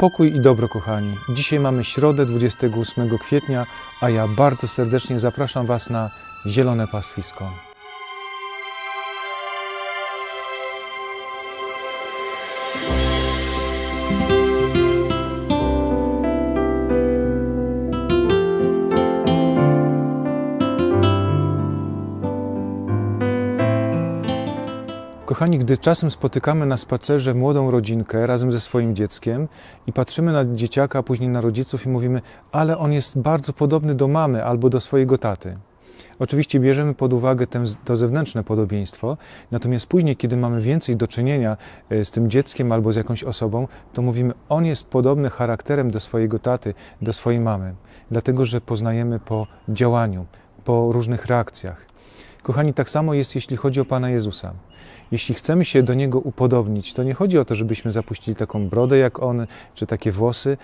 Pokój i dobro, kochani. Dzisiaj mamy środę 28 kwietnia, a ja bardzo serdecznie zapraszam Was na Zielone Pastwisko. Kochani, gdy czasem spotykamy na spacerze młodą rodzinkę razem ze swoim dzieckiem i patrzymy na dzieciaka, a później na rodziców i mówimy, ale on jest bardzo podobny do mamy albo do swojego taty. Oczywiście bierzemy pod uwagę to zewnętrzne podobieństwo, natomiast później, kiedy mamy więcej do czynienia e, z tym dzieckiem albo z jakąś osobą, to mówimy, on jest podobny charakterem do swojego taty, do swojej mamy, dlatego że poznajemy po działaniu, po różnych reakcjach. Kochani, tak samo jest, jeśli chodzi o Pana Jezusa. Jeśli chcemy się do Niego upodobnić, to nie chodzi o to, żebyśmy zapuścili taką brodę jak On, czy takie włosy.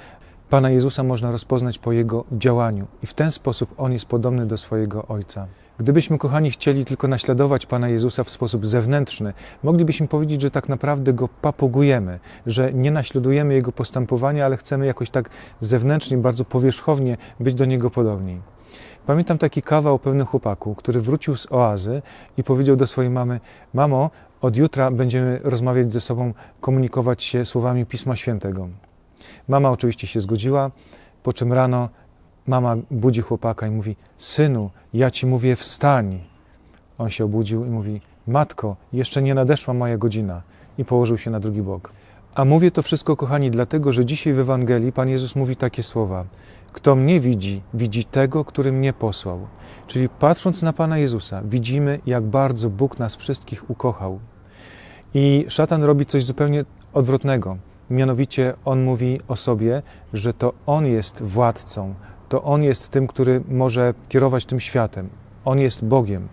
Pana Jezusa można rozpoznać po Jego działaniu i w ten sposób On jest podobny do swojego Ojca. Gdybyśmy, kochani, chcieli tylko naśladować Pana Jezusa w sposób zewnętrzny, moglibyśmy powiedzieć, że tak naprawdę Go papugujemy, że nie naśladujemy Jego postępowania, ale chcemy jakoś tak zewnętrznie, bardzo powierzchownie być do Niego podobni. Pamiętam taki kawał o chłopaku, który wrócił z oazy i powiedział do swojej mamy: Mamo, od jutra będziemy rozmawiać ze sobą, komunikować się słowami Pisma Świętego. Mama oczywiście się zgodziła, po czym rano mama budzi chłopaka i mówi: Synu, ja ci mówię, wstań. On się obudził i mówi: Matko, jeszcze nie nadeszła moja godzina. I położył się na drugi bok. A mówię to wszystko, kochani, dlatego, że dzisiaj w Ewangelii Pan Jezus mówi takie słowa: Kto mnie widzi, widzi tego, który mnie posłał. Czyli patrząc na Pana Jezusa, widzimy, jak bardzo Bóg nas wszystkich ukochał. I szatan robi coś zupełnie odwrotnego. Mianowicie on mówi o sobie, że to on jest władcą, to on jest tym, który może kierować tym światem. On jest Bogiem.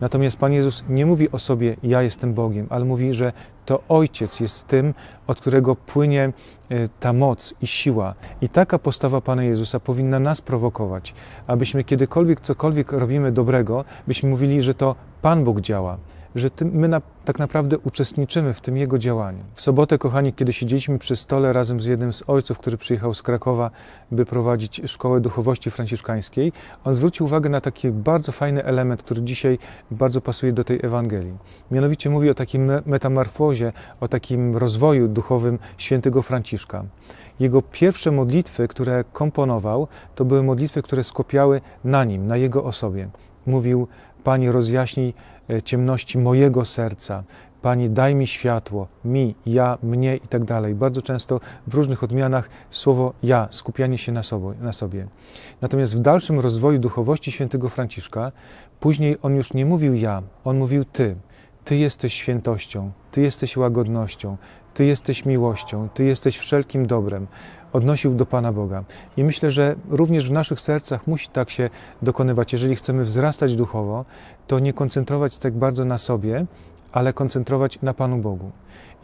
Natomiast Pan Jezus nie mówi o sobie, ja jestem Bogiem, ale mówi, że to Ojciec jest tym, od którego płynie e, ta moc i siła. I taka postawa Pana Jezusa powinna nas prowokować, abyśmy kiedykolwiek cokolwiek robimy dobrego, byśmy mówili, że to Pan Bóg działa, że my na, tak naprawdę uczestniczymy w tym Jego działaniu. W sobotę, kochani, kiedy siedzieliśmy przy stole razem z jednym z ojców, który przyjechał z Krakowa, by prowadzić szkołę duchowości franciszkańskiej, on zwrócił uwagę na taki bardzo fajny element, który dzisiaj bardzo pasuje do tej Ewangelii. Mianowicie mówi o takim me- metamorfozie, o takim rozwoju duchowym świętego Franciszka. Jego pierwsze modlitwy, które komponował, to były modlitwy, które skupiały na nim, na jego osobie. Mówił: Panie, rozjaśnij ciemności mojego serca. Pani, daj mi światło, mi, ja, mnie i tak dalej. Bardzo często w różnych odmianach słowo ja, skupianie się na, sobą, na sobie. Natomiast w dalszym rozwoju duchowości świętego Franciszka, później on już nie mówił ja, on mówił ty. Ty jesteś świętością, ty jesteś łagodnością, ty jesteś miłością, ty jesteś wszelkim dobrem. Odnosił do Pana Boga. I myślę, że również w naszych sercach musi tak się dokonywać. Jeżeli chcemy wzrastać duchowo, to nie koncentrować tak bardzo na sobie, ale koncentrować na Panu Bogu.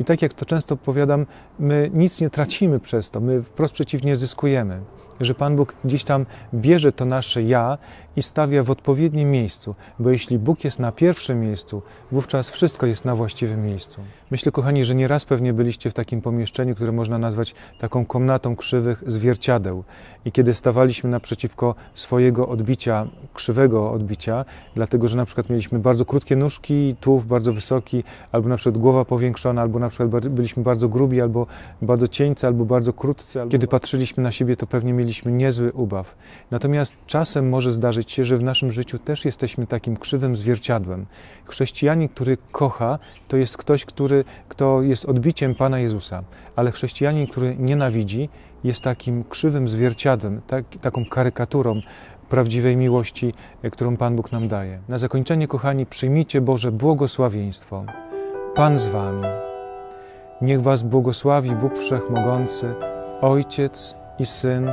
I tak jak to często powiadam, my nic nie tracimy przez to, my wprost przeciwnie zyskujemy, że Pan Bóg gdzieś tam bierze to nasze ja i stawia w odpowiednim miejscu, bo jeśli Bóg jest na pierwszym miejscu, wówczas wszystko jest na właściwym miejscu. Myślę, kochani, że nieraz pewnie byliście w takim pomieszczeniu, które można nazwać taką komnatą krzywych zwierciadeł. I kiedy stawaliśmy naprzeciwko swojego odbicia, krzywego odbicia, dlatego że na przykład mieliśmy bardzo krótkie nóżki, tułów bardzo wysoki, albo na przykład głowa powiększona, albo na przykład byliśmy bardzo grubi, albo bardzo cieńcy, albo bardzo krótcy. Albo... Kiedy patrzyliśmy na siebie, to pewnie mieliśmy niezły ubaw. Natomiast czasem może zdarzyć się, że w naszym życiu też jesteśmy takim krzywym zwierciadłem. Chrześcijanin, który kocha, to jest ktoś, który, kto jest odbiciem Pana Jezusa, ale chrześcijanin, który nienawidzi, jest takim krzywym zwierciadłem, tak, taką karykaturą prawdziwej miłości, e, którą Pan Bóg nam daje. Na zakończenie, kochani, przyjmijcie Boże błogosławieństwo. Pan z Wami. Niech Was błogosławi Bóg Wszechmogący, Ojciec i Syn